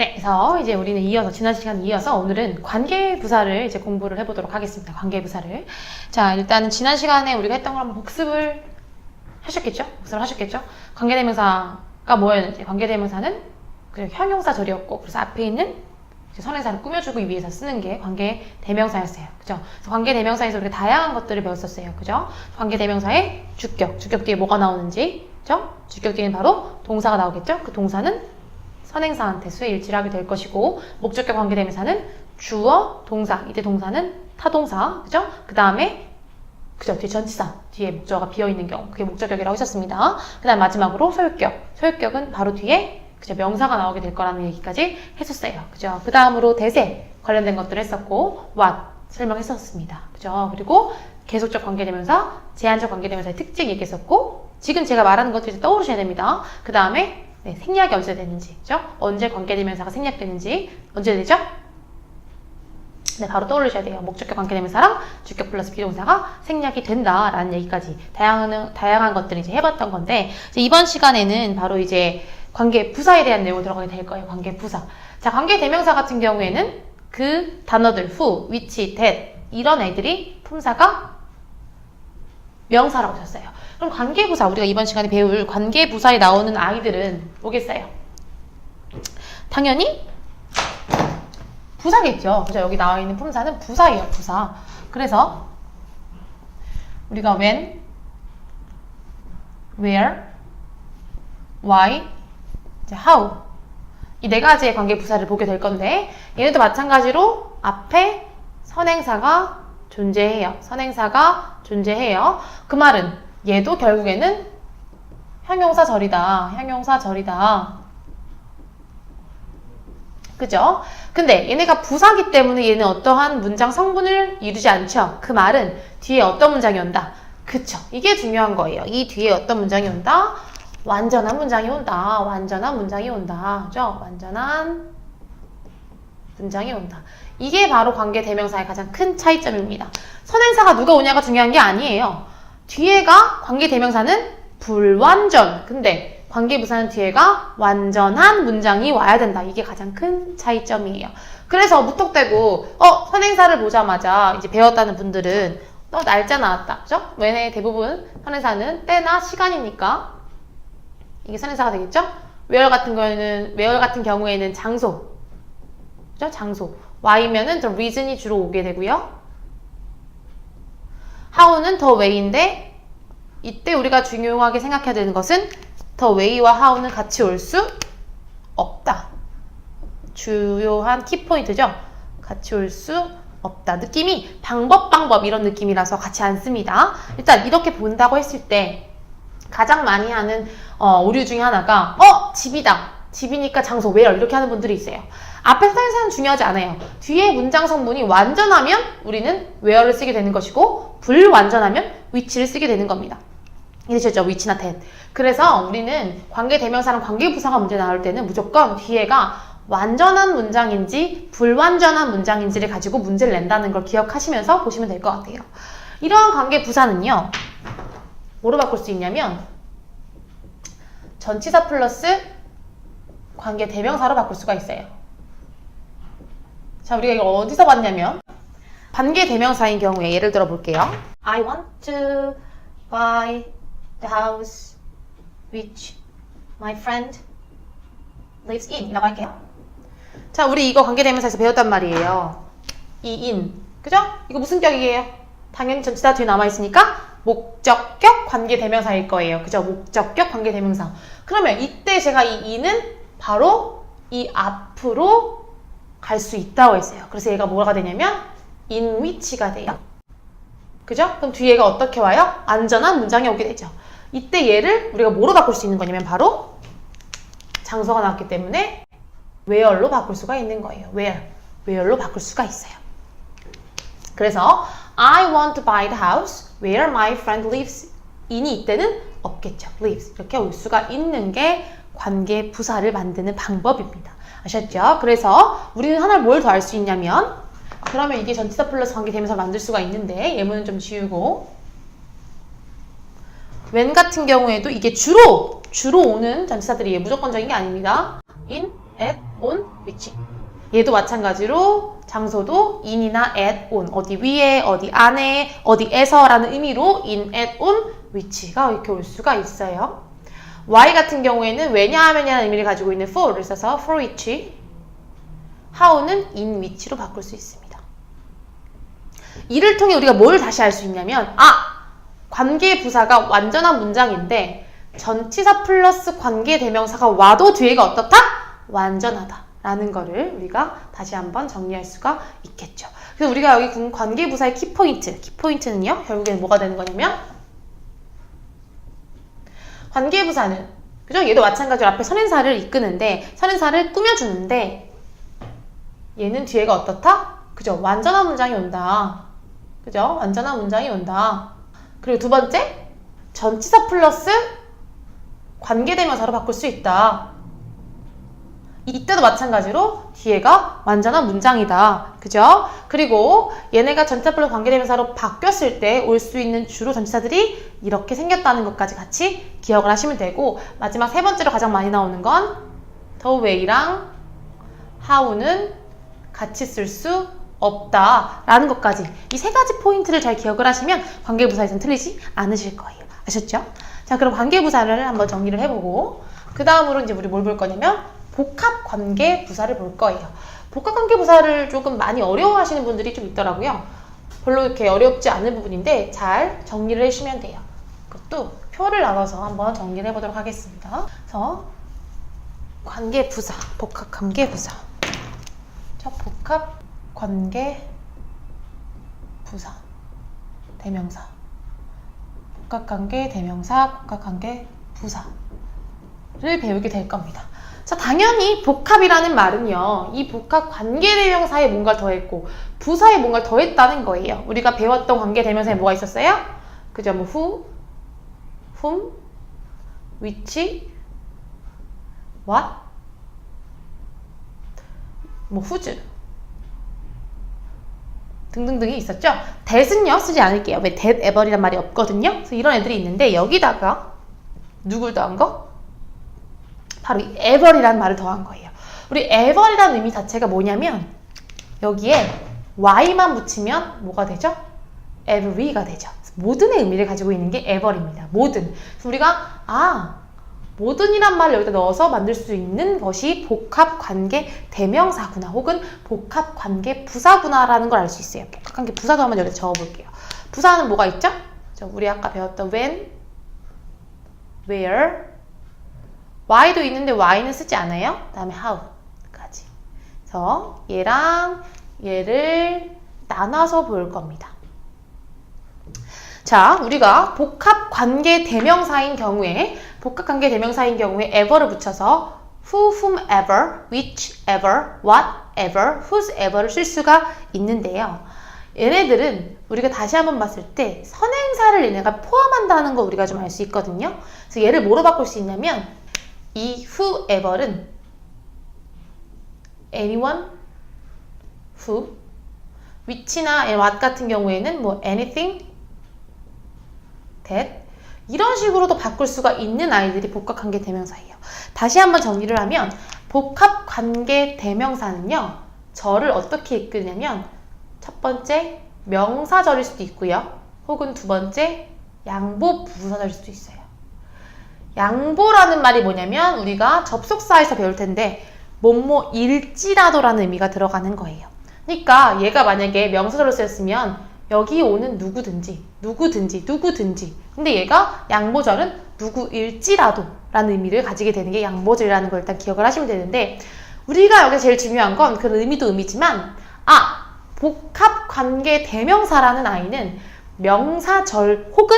네, 그래서 이제 우리는 이어서 지난 시간 이어서 오늘은 관계 부사를 이제 공부를 해보도록 하겠습니다. 관계 부사를. 자, 일단은 지난 시간에 우리가 했던 걸 한번 복습을 하셨겠죠? 복습을 하셨겠죠? 관계대명사가 뭐였는지. 관계대명사는 그 형용사 절이었고, 그래서 앞에 있는 선행사를 꾸며주기 위해서 쓰는 게 관계 대명사였어요. 그죠? 그래서 관계 대명사에서 우리가 다양한 것들을 배웠었어요. 그죠? 관계 대명사의 주격, 주격 뒤에 뭐가 나오는지, 그죠? 주격 뒤에는 바로 동사가 나오겠죠? 그 동사는 선행사한테 수의 일치를 하게 될 것이고 목적격 관계대명사는 주어, 동사, 이때 동사는 타동사, 그죠? 그 다음에 그죠? 뒤에 전치사, 뒤에 목적어가 비어있는 경우 그게 목적격이라고 하셨습니다. 그 다음 마지막으로 소유격, 소유격은 바로 뒤에 그죠? 명사가 나오게 될 거라는 얘기까지 했었어요. 그죠? 그 다음으로 대세 관련된 것들을 했었고 what 설명했었습니다. 그죠? 그리고 계속적 관계대명사, 제한적 관계대명사의 특징 얘기했었고 지금 제가 말하는 것들이 떠오르셔야 됩니다. 그 다음에 네, 생략이 언제 되는지, 그죠? 언제 관계대명사가 생략되는지 언제 되죠? 네, 바로 떠올리셔야 돼요. 목적격 관계대명사랑 주격 플러스 비동사가 생략이 된다라는 얘기까지 다양한 다양한 것들을 이제 해봤던 건데 이제 이번 시간에는 바로 이제 관계 부사에 대한 내용을 들어가게 될 거예요. 관계 부사. 자, 관계 대명사 같은 경우에는 그 단어들 who, which, that 이런 애들이 품사가 명사라고 하셨어요. 그럼 관계부사 우리가 이번 시간에 배울 관계부사에 나오는 아이들은 뭐겠어요? 당연히 부사겠죠. 그죠? 여기 나와 있는 품사는 부사예요. 부사. 그래서 우리가 when, where, why, how 이 네 가지의 관계 부사를 보게 될 건데 얘네도 마찬가지로 앞에 선행사가 존재해요. 선행사가 존재해요. 그 말은 얘도 결국에는 형용사 절이다. 형용사 절이다. 그죠? 근데 얘네가 부사기 때문에 얘는 어떠한 문장 성분을 이루지 않죠. 그 말은 뒤에 어떤 문장이 온다. 그쵸. 이게 중요한 거예요. 이 뒤에 어떤 문장이 온다? 완전한 문장이 온다. 완전한 문장이 온다. 그죠? 완전한 문장이 온다. 이게 바로 관계 대명사의 가장 큰 차이점입니다. 선행사가 누가 오냐가 중요한 게 아니에요. 뒤에가 관계 대명사는 불완전. 근데 관계 부사는 뒤에가 완전한 문장이 와야 된다. 이게 가장 큰 차이점이에요. 그래서 무턱대고 어 선행사를 보자마자 이제 배웠다는 분들은 너 날짜 나왔다. 그죠? 왜냐 대부분 선행사는 때나 시간이니까 이게 선행사가 되겠죠? where 같은 경우에는 where 같은 경우에는 장소. 그죠? 장소. why면은 the reason이 주로 오게 되고요. How는 the way인데 이때 우리가 중요하게 생각해야 되는 것은 the way와 how는 같이 올 수 없다. 주요한 키포인트죠. 같이 올 수 없다. 느낌이 방법 방법 이런 느낌이라서 같이 안 씁니다. 일단 이렇게 본다고 했을 때 가장 많이 하는 어, 오류 중에 하나가 어 집이다. 집이니까 장소 where 이렇게 하는 분들이 있어요. 앞에 선행사는 중요하지 않아요. 뒤에 문장 성분이 완전하면 우리는 where를 쓰게 되는 것이고 불완전하면 which를 쓰게 되는 겁니다. 이해되셨죠? which나 that. 그래서 우리는 관계 대명사랑 관계 부사가 문제 나올 때는 무조건 뒤에가 완전한 문장인지 불완전한 문장인지를 가지고 문제를 낸다는 걸 기억하시면서 보시면 될 것 같아요. 이러한 관계 부사는요. 뭐로 바꿀 수 있냐면 전치사 플러스 관계 대명사로 바꿀 수가 있어요. 자, 우리가 이걸 어디서 봤냐면 관계 대명사인 경우에 예를 들어 볼게요. I want to buy the house which my friend lives in 이라고 할게요. 자, 우리 이거 관계 대명사에서 배웠단 말이에요. 이 in. 그죠? 이거 무슨 격이에요? 당연히 전치사 뒤에 남아 있으니까 목적격 관계 대명사일 거예요. 그죠? 목적격 관계 대명사. 그러면 이때 제가 이 in은 바로 이 앞으로 갈 수 있다고 했어요. 그래서 얘가 뭐가 되냐면 in which가 돼요. 그죠? 그럼 뒤에가 어떻게 와요? 안전한 문장이 오게 되죠. 이때 얘를 우리가 뭐로 바꿀 수 있는 거냐면 바로 장소가 나왔기 때문에 where로 바꿀 수가 있는 거예요. where. where로 바꿀 수가 있어요. 그래서 I want to buy the house where my friend lives in이 이때는 없겠죠. lives. 이렇게 올 수가 있는 게 관계 부사를 만드는 방법입니다. 아셨죠? 그래서 우리는 하나를 뭘더 알 수 있냐면 그러면 이게 전치사 플러스 관계 되면서 만들 수가 있는데 예문은 좀 지우고 when 같은 경우에도 이게 주로 주로 오는 전치사들이 무조건적인 게 아닙니다. in, at, on, which 얘도 마찬가지로 장소도 in이나 at, on 어디 위에, 어디 안에, 어디에서 라는 의미로 in, at, on which가 이렇게 올 수가 있어요. y 같은 경우에는 왜냐하면이라는 의미를 가지고 있는 for를 써서 for which, how는 in which로 바꿀 수 있습니다. 이를 통해 우리가 뭘 다시 알 수 있냐면 아! 관계 부사가 완전한 문장인데 전치사 플러스 관계 대명사가 와도 뒤에가 어떻다? 완전하다. 라는 거를 우리가 다시 한번 정리할 수가 있겠죠. 그래서 우리가 여기 관계 부사의 키포인트, 키포인트는요, 결국엔 뭐가 되는 거냐면 관계 부사는 그죠? 얘도 마찬가지로 앞에 선행사를 이끄는데 선행사를 꾸며주는데 얘는 뒤에가 어떻다? 그죠? 완전한 문장이 온다. 그죠? 완전한 문장이 온다. 그리고 두 번째, 전치사 플러스 관계대명사로 바꿀 수 있다. 이때도 마찬가지로 뒤에가 완전한 문장이다. 그죠? 그리고 얘네가 전치사 플러스 관계대명사로 바뀌었을 때 올 수 있는 주로 전치사들이 이렇게 생겼다는 것까지 같이 기억을 하시면 되고 마지막 세 번째로 가장 많이 나오는 건 way랑 how는 같이 쓸 수 없다라는 것까지 이 세 가지 포인트를 잘 기억을 하시면 관계부사에서는 틀리지 않으실 거예요. 아셨죠? 자, 그럼 관계부사를 한번 정리를 해보고 그 다음으로 이제 우리 뭘 볼 거냐면 복합 관계 부사를 볼 거예요. 복합 관계 부사를 조금 많이 어려워하시는 분들이 좀 있더라고요. 별로 이렇게 어렵지 않은 부분인데 잘 정리를 해주시면 돼요. 그것도 표를 나눠서 한번 정리를 해보도록 하겠습니다. 그래서 관계 부사, 복합 관계 부사. 자, 복합 관계 부사 대명사 복합관계 대명사 복합관계 부사를 배우게 될 겁니다. 자, 당연히 복합이라는 말은요, 이 복합 관계 대명사에 뭔가를 더했고, 부사에 뭔가를 더했다는 거예요. 우리가 배웠던 관계 대명사에 뭐가 있었어요? 그죠? 뭐, who, whom, which, what, 뭐, whose. 등등등이 있었죠? that은요, 쓰지 않을게요. 왜 that ever이란 말이 없거든요? 그래서 이런 애들이 있는데, 여기다가 누굴 더한 거? 바로 이 ever이라는 말을 더한 거예요. 우리 ever이라는 의미 자체가 뭐냐면 여기에 y만 붙이면 뭐가 되죠? every가 되죠. 모든의 의미를 가지고 있는 게 ever입니다. 모든. 우리가 아 모든이란 말을 여기다 넣어서 만들 수 있는 것이 복합관계 대명사구나 혹은 복합관계 부사구나라는 걸 알 수 있어요. 복합관계 부사도 한번 여기다 적어볼게요. 부사는 뭐가 있죠? 우리 아까 배웠던 when, where, y도 있는데 y는 쓰지 않아요. 그 다음에 how까지. 그래서 얘랑 얘를 나눠서 볼 겁니다. 자, 우리가 복합 관계 대명사인 경우에 복합 관계 대명사인 경우에 ever를 붙여서 who, whomever, whichever, whatever, whosever를 쓸 수가 있는데요. 얘네들은 우리가 다시 한번 봤을 때 선행사를 얘네가 포함한다는 거 우리가 좀 알 수 있거든요. 그래서 얘를 뭐로 바꿀 수 있냐면 이 whoever는 anyone, who, which나 what 같은 경우에는 뭐 anything, that 이런 식으로도 바꿀 수가 있는 아이들이 복합 관계 대명사예요. 다시 한번 정리를 하면 복합 관계 대명사는요. 절을 어떻게 이끄냐면 첫 번째 명사절일 수도 있고요. 혹은 두 번째 양보 부사절일 수도 있어요. 양보라는 말이 뭐냐면 우리가 접속사에서 배울 텐데 뭐뭐 일지라도라는 의미가 들어가는 거예요. 그러니까 얘가 만약에 명사절로 쓰였으면 여기 오는 누구든지 누구든지 누구든지 근데 얘가 양보절은 누구일지라도 라는 의미를 가지게 되는 게 양보절이라는 걸 일단 기억을 하시면 되는데 우리가 여기서 제일 중요한 건 그런 의미도 의미지만 아 복합관계 대명사라는 아이는 명사절 혹은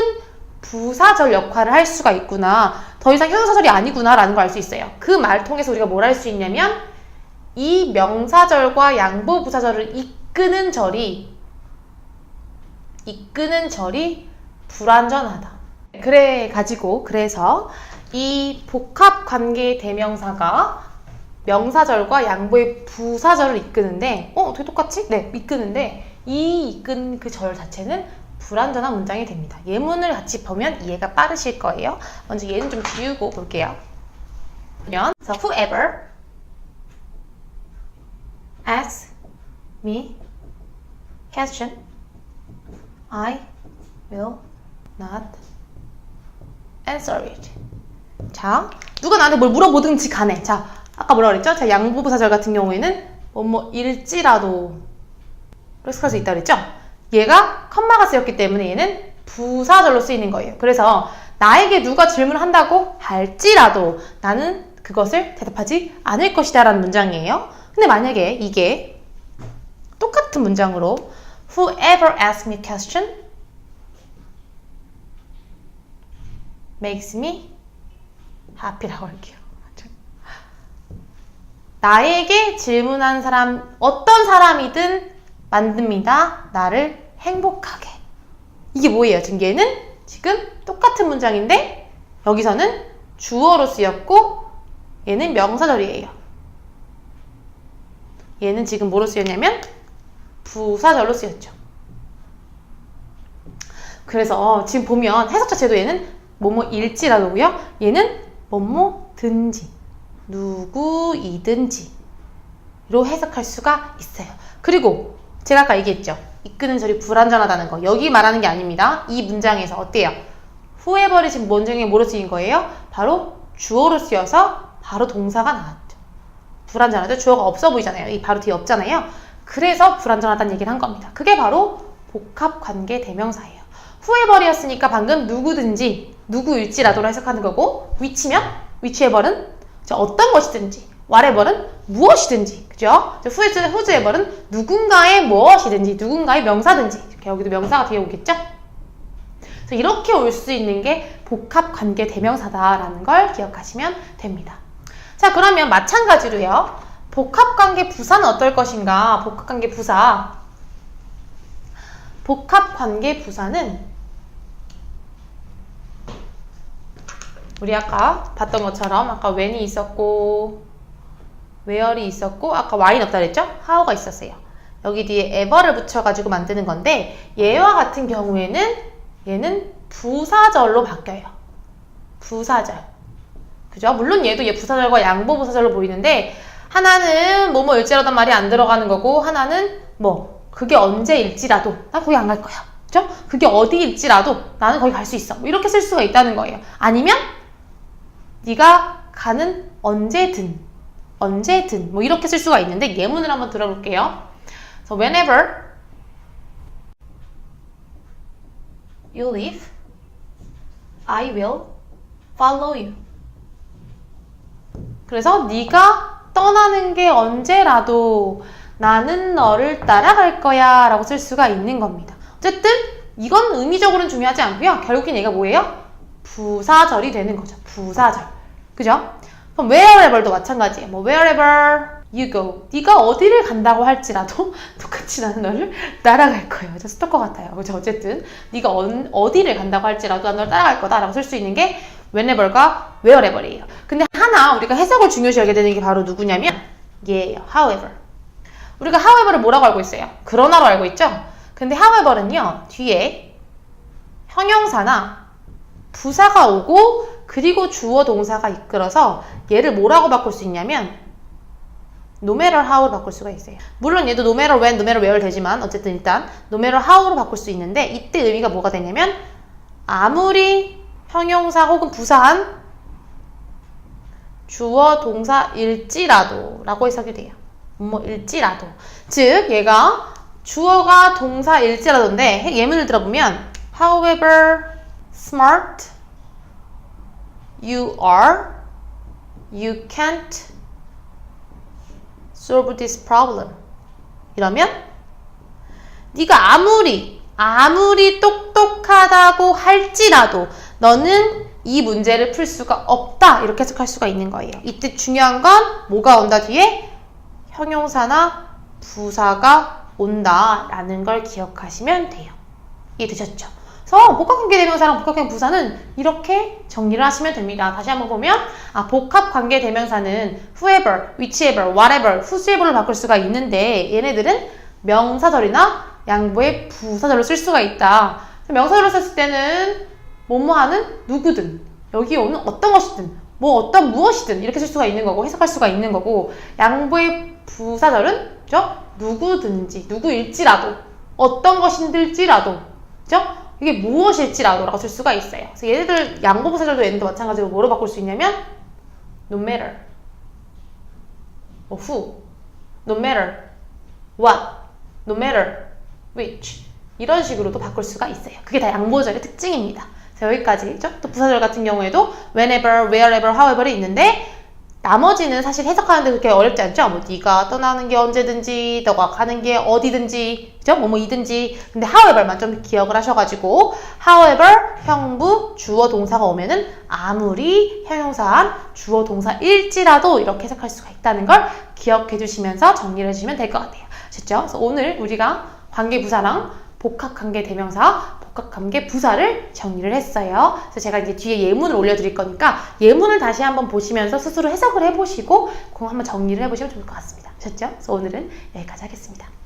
부사절 역할을 할 수가 있구나. 더 이상 형용사절이 아니구나 라는 걸 알 수 있어요. 그 말을 통해서 우리가 뭘 할 수 있냐면 이 명사절과 양보 부사절을 이끄는 절이 이끄는 절이 불완전하다. 그래 가지고 그래서 이 복합 관계 대명사가 명사절과 양보의 부사절을 이끄는데 어? 어떻게 똑같지? 네, 이끄는데 이 이끈 그 절 자체는 불완전한 문장이 됩니다. 예문을 같이 보면 이해가 빠르실 거예요. 먼저 얘는 좀 지우고 볼게요. 그러면 so whoever ask me question, I will not answer it. 자, 누가 나한테 뭘 물어보든지 간에. 자, 아까 뭐라 그랬죠? 자, 양보부사절 같은 경우에는 뭐뭐 일지라도 이렇게 쓸수 있다 그랬죠? 얘가 컴마가 쓰였기 때문에 얘는 부사절로 쓰이는 거예요. 그래서 나에게 누가 질문을 한다고 할지라도 나는 그것을 대답하지 않을 것이다 라는 문장이에요. 근데 만약에 이게 똑같은 문장으로 Whoever asks me question makes me happy라고 할게요. 나에게 질문한 사람, 어떤 사람이든 만듭니다. 나를 행복하게. 이게 뭐예요? 지금 얘는 지금 똑같은 문장인데 여기서는 주어로 쓰였고 얘는 명사절이에요. 얘는 지금 뭐로 쓰였냐면 부사절로 쓰였죠. 그래서 지금 보면 해석자 제도에는 뭐뭐 일지라도고요. 얘는 뭐뭐 든지 누구이든지로 해석할 수가 있어요. 그리고 제가 아까 얘기했죠. 이끄는 절이 불완전하다는 거. 여기 말하는 게 아닙니다. 이 문장에서 어때요? 후에버리 지금 문장에 뭐로 쓰인 거예요? 바로 주어로 쓰여서 바로 동사가 나왔죠. 불완전하죠? 주어가 없어 보이잖아요. 이 바로 뒤에 없잖아요. 그래서 불완전하다는 얘기를 한 겁니다. 그게 바로 복합관계 대명사예요. 후에버리였으니까 방금 누구든지 누구일지라도로 해석하는 거고 위치면 위치에버는 어떤 것이든지 whatever는 무엇이든지 그죠? 후즈 후즈에버는 누군가의 무엇이든지 누군가의 명사든지 이렇게 여기도 명사가 뒤에 오겠죠? 그래서 이렇게 올 수 있는 게 복합관계 대명사다라는 걸 기억하시면 됩니다. 자 그러면 마찬가지로요. 복합관계 부사는 어떨 것인가? 복합관계 부사 복합관계 부사는 우리 아까 봤던 것처럼 아까 when이 있었고 where이 있었고 아까 why는 없다 그랬죠? how가 있었어요. 여기 뒤에 ever를 붙여가지고 만드는 건데 얘와 같은 경우에는 얘는 부사절로 바뀌어요. 부사절. 그죠? 물론 얘도 얘 부사절과 양보 부사절로 보이는데 하나는 뭐뭐 일지라도 말이 안 들어가는 거고 하나는 뭐 그게 언제일지라도 나 거기 안 갈 거야. 그죠? 그게 어디일지라도 나는 거기 갈 수 있어. 뭐 이렇게 쓸 수가 있다는 거예요. 아니면 네가 가는 언제든 언제든 뭐 이렇게 쓸 수가 있는데 예문을 한번 들어볼게요. So whenever you leave, I will follow you. 그래서 네가 떠나는 게 언제라도 나는 너를 따라갈 거야 라고 쓸 수가 있는 겁니다. 어쨌든 이건 의미적으로는 중요하지 않고요. 결국엔 얘가 뭐예요? 부사절이 되는 거죠. 부사절. 그죠? 그럼 wherever도 마찬가지예요. 뭐 wherever you go. 네가 어디를 간다고 할지라도 똑같이 나는 너를 따라갈 거예요. 저 스토커 같아요. 그죠? 어쨌든 네가 어, 디를 간다고 할지라도 나는 너를 따라갈 거다라고 쓸 수 있는 게 whenever과 wherever이에요. 근데 하나 우리가 해석을 중요시 하게 되는 게 바로 누구냐면 얘예요. however. 우리가 however를 뭐라고 알고 있어요? 그러나로 알고 있죠? 근데 however는요. 뒤에 형용사나 부사가 오고 그리고 주어 동사가 이끌어서 얘를 뭐라고 바꿀 수 있냐면 no matter how로 바꿀 수가 있어요. 물론 얘도 no matter when, no matter where 되지만 어쨌든 일단 no matter how로 바꿀 수 있는데 이때 의미가 뭐가 되냐면 아무리 형용사 혹은 부사한 주어 동사 일지라도 라고 해석이 돼요. 뭐 일지라도. 즉 얘가 주어가 동사 일지라도인데 예문을 들어보면 however smart you are, you can't solve this problem. 이러면 네가 아무리 아무리 똑똑하다고 할지라도 너는 이 문제를 풀 수가 없다 이렇게 해석할 수가 있는 거예요. 이때 중요한 건 뭐가 온다 뒤에 형용사나 부사가 온다라는 걸 기억하시면 돼요. 이해되셨죠? 그래서 복합관계대명사랑 복합관계부사는 이렇게 정리를 하시면 됩니다. 다시 한번 보면 아, 복합관계대명사는 whoever, whichever, whatever, whosoever로 바꿀 수가 있는데 얘네들은 명사절이나 양보의 부사절로 쓸 수가 있다. 명사절로 썼을 때는 뭐뭐하는 누구든 여기 오는 어떤 것이든 뭐 어떤 무엇이든 이렇게 쓸 수가 있는 거고 해석할 수가 있는 거고 양보의 부사절은 그죠? 누구든지 누구일지라도 어떤 것인들지라도 그죠? 이게 무엇일지라도라고 쓸 수가 있어요. 그래서 얘네들 양보 부사절도 얘네도 마찬가지로 뭐로 바꿀 수 있냐면 no matter 뭐 who no matter what no matter which 이런 식으로도 바꿀 수가 있어요. 그게 다 양보절의 특징입니다. 여기까지죠. 또 부사절 같은 경우에도 whenever, wherever, however이 있는데 나머지는 사실 해석하는데 그렇게 어렵지 않죠? 뭐 네가 떠나는 게 언제든지, 너가 가는 게 어디든지, 그죠? 뭐뭐이든지. 근데 however만 좀 기억을 하셔가지고 however 형부 주어 동사가 오면은 아무리 형용사한 주어 동사일지라도 이렇게 해석할 수가 있다는 걸 기억해 주시면서 정리를 해주시면 될 것 같아요. 됐죠? 그래서 오늘 우리가 관계부사랑 복합관계 대명사, 복합관계 부사를 정리를 했어요. 그래서 제가 이제 뒤에 예문을 올려드릴 거니까 예문을 다시 한번 보시면서 스스로 해석을 해보시고 그거 한번 정리를 해보시면 좋을 것 같습니다. 됐죠? 그래서 오늘은 여기까지 하겠습니다.